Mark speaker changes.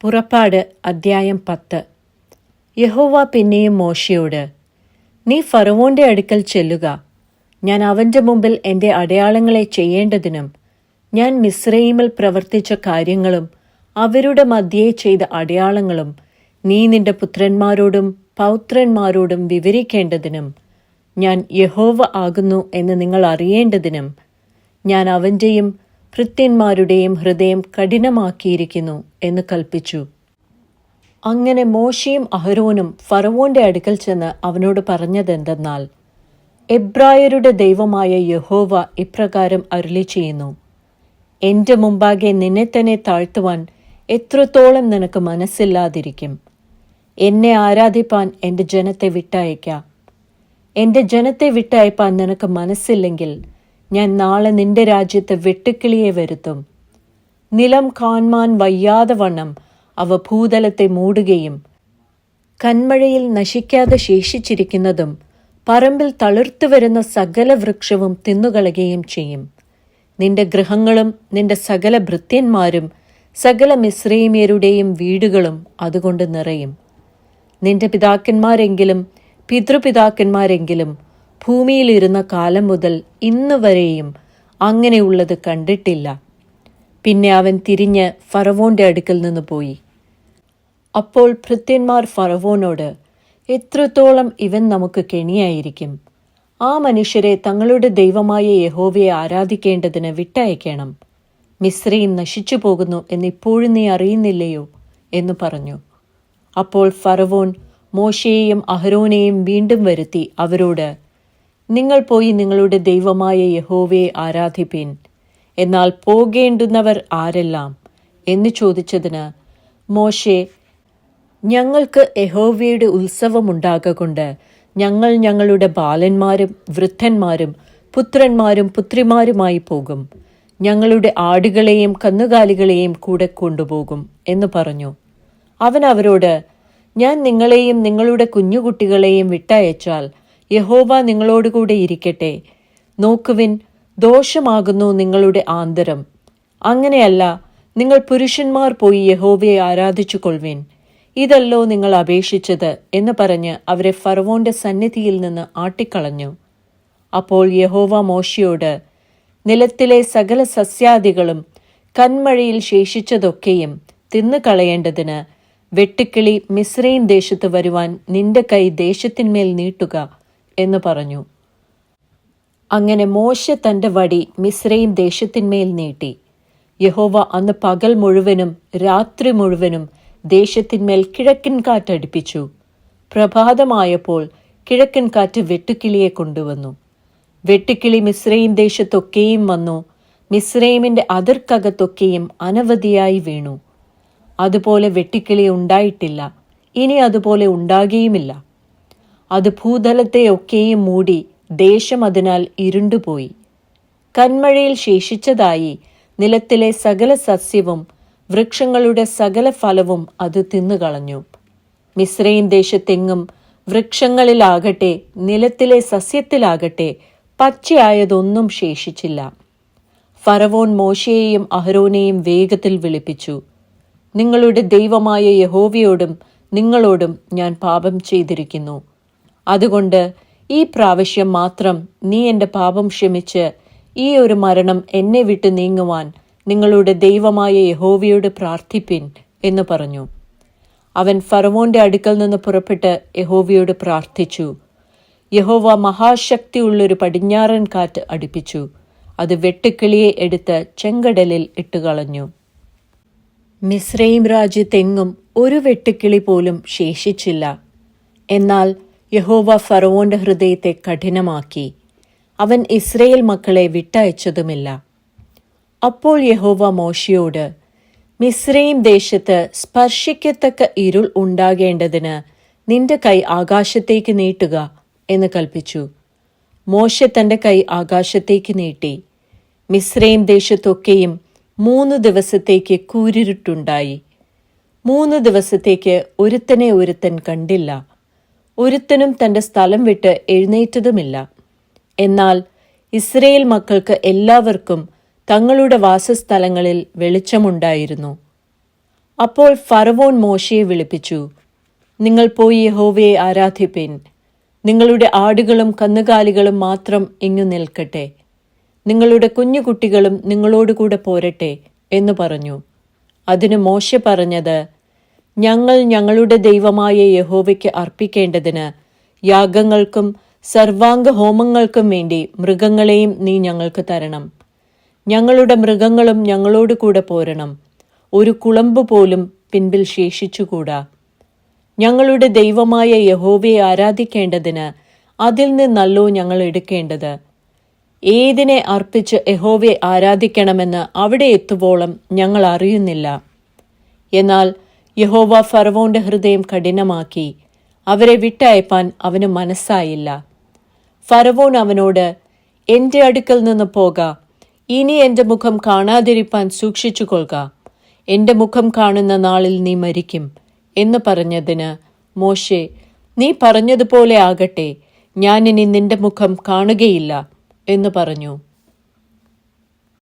Speaker 1: പുറപ്പാട് അദ്ധ്യായം പത്ത്. യഹോവ പിന്നെയും മോശയോട് നീ ഫറവോന്റെ അടുക്കൽ ചെല്ലുക. ഞാൻ അവന്റെ മുമ്പിൽ എന്റെ അടയാളങ്ങളെ ചെയ്യേണ്ടതിനും ഞാൻ മിസ്രൈമിൽ പ്രവർത്തിച്ച കാര്യങ്ങളും അവരുടെ മധ്യേ ചെയ്ത അടയാളങ്ങളും നീ നിന്റെ പുത്രന്മാരോടും പൗത്രന്മാരോടും വിവരിക്കേണ്ടതിനും ഞാൻ യഹോവ ആകുന്നു എന്ന് നിങ്ങൾ അറിയേണ്ടതിനും ഞാൻ അവന്റെയും ഭൃത്യന്മാരുടെയും ഹൃദയം കഠിനമാക്കിയിരിക്കുന്നു എന്ന് കൽപ്പിച്ചു. അങ്ങനെ മോശയും അഹരോനും ഫറവോന്റെ അടുക്കൽ ചെന്ന് അവനോട് പറഞ്ഞതെന്തെന്നാൽ എബ്രായരുടെ ദൈവമായ യഹോവ ഇപ്രകാരം അരുളി ചെയ്യുന്നു. എന്റെ മുമ്പാകെ നിന്നെ തന്നെ താഴ്ത്തുവാൻ എത്രത്തോളം നിനക്ക് മനസ്സില്ലാതിരിക്കും. എന്നെ ആരാധിപ്പാൻ എന്റെ ജനത്തെ വിട്ടയക്കാം എന്റെ ജനത്തെ വിട്ടയപ്പാൻ നിനക്ക് മനസ്സില്ലെങ്കിൽ ഞാൻ നാളെ നിന്റെ രാജ്യത്ത് വെട്ടുക്കിളിയെ വരുത്തും. നിലം കാൺമാൻ വയ്യാതെ വണ്ണം അവ ഭൂതലത്തെ മൂടുകയും കന്മഴയിൽ നശിക്കാതെ ശേഷിച്ചിരിക്കുന്നതും പറമ്പിൽ തളിർത്തു വരുന്ന സകല വൃക്ഷവും തിന്നുകളയുകയും ചെയ്യും. നിന്റെ ഗൃഹങ്ങളും നിന്റെ സകല ഭൃത്യന്മാരും സകല മിശ്രീമിയരുടെയും വീടുകളും അതുകൊണ്ട് നിറയും. നിന്റെ പിതാക്കന്മാരെങ്കിലും പിതൃപിതാക്കന്മാരെങ്കിലും ഭൂമിയിലിരുന്ന കാലം മുതൽ ഇന്ന് വരെയും അങ്ങനെയുള്ളത് കണ്ടിട്ടില്ല. പിന്നെ അവൻ തിരിഞ്ഞ് ഫറവോന്റെ അടുക്കൽ നിന്ന് പോയി. അപ്പോൾ ഭൃത്യന്മാർ ഫറവോനോട് എത്രത്തോളം ഇവൻ നമുക്ക് കെണിയായിരിക്കും? ആ മനുഷ്യരെ തങ്ങളുടെ ദൈവമായ യഹോവയെ ആരാധിക്കേണ്ടതിന് വിട്ടയക്കണം. മിശ്രയും നശിച്ചു പോകുന്നു എന്നിപ്പോഴും നീ അറിയുന്നില്ലയോ? എന്ന് പറഞ്ഞു. അപ്പോൾ ഫറവോൻ മോശയെയും അഹരോനെയും വീണ്ടും വരുത്തി അവരോട് നിങ്ങൾ പോയി നിങ്ങളുടെ ദൈവമായ യഹോവയെ ആരാധിപ്പിൻ. എന്നാൽ പോകേണ്ടുന്നവർ ആരെല്ലാം? എന്ന് ചോദിച്ചതിന് മോശെ ഞങ്ങൾക്ക് യഹോവയുടെ ഉത്സവമുണ്ടാകൊണ്ട് ഞങ്ങൾ ഞങ്ങളുടെ ബാലന്മാരും വൃദ്ധന്മാരും പുത്രന്മാരും പുത്രിമാരുമായി പോകും. ഞങ്ങളുടെ ആടുകളെയും കന്നുകാലികളെയും കൂടെ കൊണ്ടുപോകും എന്ന് പറഞ്ഞു. അവൻ അവരോട് ഞാൻ നിങ്ങളെയും നിങ്ങളുടെ കുഞ്ഞുകുട്ടികളെയും വിട്ടയച്ചാൽ യഹോവ നിങ്ങളോടുകൂടെ ഇരിക്കട്ടെ. നോക്കുവിൻ ദോഷമാകുന്നു നിങ്ങളുടെ ആന്തരം. അങ്ങനെയല്ല നിങ്ങൾ പുരുഷന്മാർ പോയി യഹോവയെ ആരാധിച്ചു കൊള്ളുവിൻ ഇതല്ലോ നിങ്ങൾ അപേക്ഷിച്ചത് എന്ന് പറഞ്ഞ് അവരെ ഫറവോന്റെ സന്നിധിയിൽ നിന്ന് ആട്ടിക്കളഞ്ഞു. അപ്പോൾ യഹോവ മോശയോട് നിലത്തിലെ സകല സസ്യാദികളും കന്മഴയിൽ ശേഷിച്ചതൊക്കെയും തിന്നു കളയേണ്ടതിന് വെട്ടുക്കിളി മിസ്രൈൻ ദേശത്ത് വരുവാൻ നിന്റെ കൈ ദേശത്തിന്മേൽ നീട്ടുക. എന്ന് പറഞ്ഞു. അങ്ങനെ മോശ തന്റെ വടി മിശ്രയും ദേശത്തിന്മേൽ നീട്ടി. യഹോവ അന്ന് പകൽ മുഴുവനും രാത്രി മുഴുവനും ദേശത്തിന്മേൽ കിഴക്കൻ കാറ്റടിപ്പിച്ചു പ്രഭാതമായപ്പോൾ കിഴക്കൻ കാറ്റ് വെട്ടുക്കിളിയെ കൊണ്ടുവന്നു. വെട്ടുക്കിളി മിശ്രയും ദേശത്തൊക്കെയും വന്നു. മിശ്രൈമിന്റെ അതിർക്കകത്തൊക്കെയും അനവധിയായി വീണു. അതുപോലെ വെട്ടിക്കിളി ഉണ്ടായിട്ടില്ല. ഇനി അതുപോലെ ഉണ്ടാകുകയുമില്ല അത് ഭൂതലത്തെയൊക്കെയും മൂടി ദേശം അതിനാൽ ഇരുണ്ടുപോയി. കന്മഴയിൽ ശേഷിച്ചതായി നിലത്തിലെ സകല സസ്യവും വൃക്ഷങ്ങളുടെ സകല ഫലവും അത് തിന്നുകളഞ്ഞു. മിശ്രയും ദേശത്തെങ്ങും വൃക്ഷങ്ങളിലാകട്ടെ നിലത്തിലെ സസ്യത്തിലാകട്ടെ പച്ചയായതൊന്നും ശേഷിച്ചില്ല. ഫറവോൻ മോശയെയും അഹരോനെയും വേഗത്തിൽ വിളിപ്പിച്ചു. നിങ്ങളുടെ ദൈവമായ യഹോവയോടും നിങ്ങളോടും ഞാൻ പാപം ചെയ്തിരിക്കുന്നു. അതുകൊണ്ട് ഈ പ്രാവശ്യം മാത്രം നീ എന്റെ പാപം ക്ഷമിച്ച് ഈ ഒരു മരണം എന്നെ വിട്ട് നീങ്ങുവാൻ നിങ്ങളുടെ ദൈവമായ യഹോവയോട് പ്രാർത്ഥിപ്പിൻ എന്ന് പറഞ്ഞു. അവൻ ഫറവോന്റെ അടുക്കൽ നിന്ന് പുറപ്പെട്ട് യഹോവയോട് പ്രാർത്ഥിച്ചു. യഹോവ മഹാശക്തിയുള്ളൊരു പടിഞ്ഞാറൻ കാറ്റ് അടുപ്പിച്ചു. അത് വെട്ടുക്കിളിയെ എടുത്ത് ചെങ്കടലിൽ ഇട്ടുകളഞ്ഞു. മിശ്രയും രാജ്യത്തെങ്ങും ഒരു വെട്ടുക്കിളി പോലും ശേഷിച്ചില്ല. എന്നാൽ യഹോവ ഫറവോന്റെ ഹൃദയത്തെ കഠിനമാക്കി. അവൻ ഇസ്രയേൽ മക്കളെ വിട്ടയച്ചതുമില്ല. അപ്പോൾ യഹോവ മോശയോട് മിസ്രൈം ദേശത്ത് സ്പർശിക്കത്തക്ക ഇരുൾ ഉണ്ടാകേണ്ടതിന് നിന്റെ കൈ ആകാശത്തേക്ക് നീട്ടുക എന്ന് കൽപ്പിച്ചു മോശ തന്റെ കൈ ആകാശത്തേക്ക് നീട്ടി. മിസ്രൈം ദേശത്തൊക്കെയും മൂന്ന് ദിവസത്തേക്ക് കൂരിരുട്ടുണ്ടായി. മൂന്ന് ദിവസത്തേക്ക് ഒരുത്തനെ ഒരുത്തൻ കണ്ടില്ല. ഒരുത്തനും തന്റെ സ്ഥലം വിട്ട് എഴുന്നേറ്റതുമില്ല. എന്നാൽ ഇസ്രയേൽ മക്കൾക്ക് എല്ലാവർക്കും തങ്ങളുടെ വാസസ്ഥലങ്ങളിൽ വെളിച്ചമുണ്ടായിരുന്നു. അപ്പോൾ ഫറവോൻ മോശയെ വിളിപ്പിച്ചു നിങ്ങൾ പോയി യഹോവയെ ആരാധിപ്പിൻ. നിങ്ങളുടെ ആടുകളും കന്നുകാലികളും മാത്രം ഇങ്ങു നിൽക്കട്ടെ. നിങ്ങളുടെ കുഞ്ഞുകുട്ടികളും നിങ്ങളോടുകൂടെ പോരട്ടെ എന്ന് പറഞ്ഞു. അതിന് മോശ പറഞ്ഞത് ഞങ്ങൾ ഞങ്ങളുടെ ദൈവമായ യഹോവയ്ക്ക് അർപ്പിക്കേണ്ടതിന് യാഗങ്ങൾക്കും സർവാംഗ ഹോമങ്ങൾക്കും വേണ്ടി മൃഗങ്ങളെയും നീ ഞങ്ങൾക്ക് തരണം. ഞങ്ങളുടെ മൃഗങ്ങളും ഞങ്ങളോട് കൂടെ പോരണം. ഒരു കുളമ്പ് പോലും പിൻപിൽ ശേഷിച്ചുകൂടാ. ഞങ്ങളുടെ ദൈവമായ യഹോവയെ ആരാധിക്കേണ്ടതിന് അതിൽ നിന്നല്ലോ ഞങ്ങൾ എടുക്കേണ്ടത്. ഏതിനെ അർപ്പിച്ച് യഹോവയെ ആരാധിക്കണമെന്ന് അവിടെ എത്തുവോളം ഞങ്ങൾ അറിയുന്നില്ല. എന്നാൽ യഹോവ ഫറവോന്റെ ഹൃദയം കഠിനമാക്കി. അവരെ വിട്ടയപ്പാൻ അവന് മനസ്സായില്ല. ഫറവോൻ അവനോട് എന്റെ അടുക്കൽ നിന്ന് പോക. ഇനി എന്റെ മുഖം കാണാതിരിപ്പാൻ സൂക്ഷിച്ചു കൊള്ളുക എന്റെ മുഖം കാണുന്ന നാളിൽ നീ മരിക്കും എന്ന് പറഞ്ഞതിന് മോശെ നീ പറഞ്ഞതുപോലെ ആകട്ടെ. ഞാനിനി നിന്റെ മുഖം കാണുകയില്ല എന്ന് പറഞ്ഞു.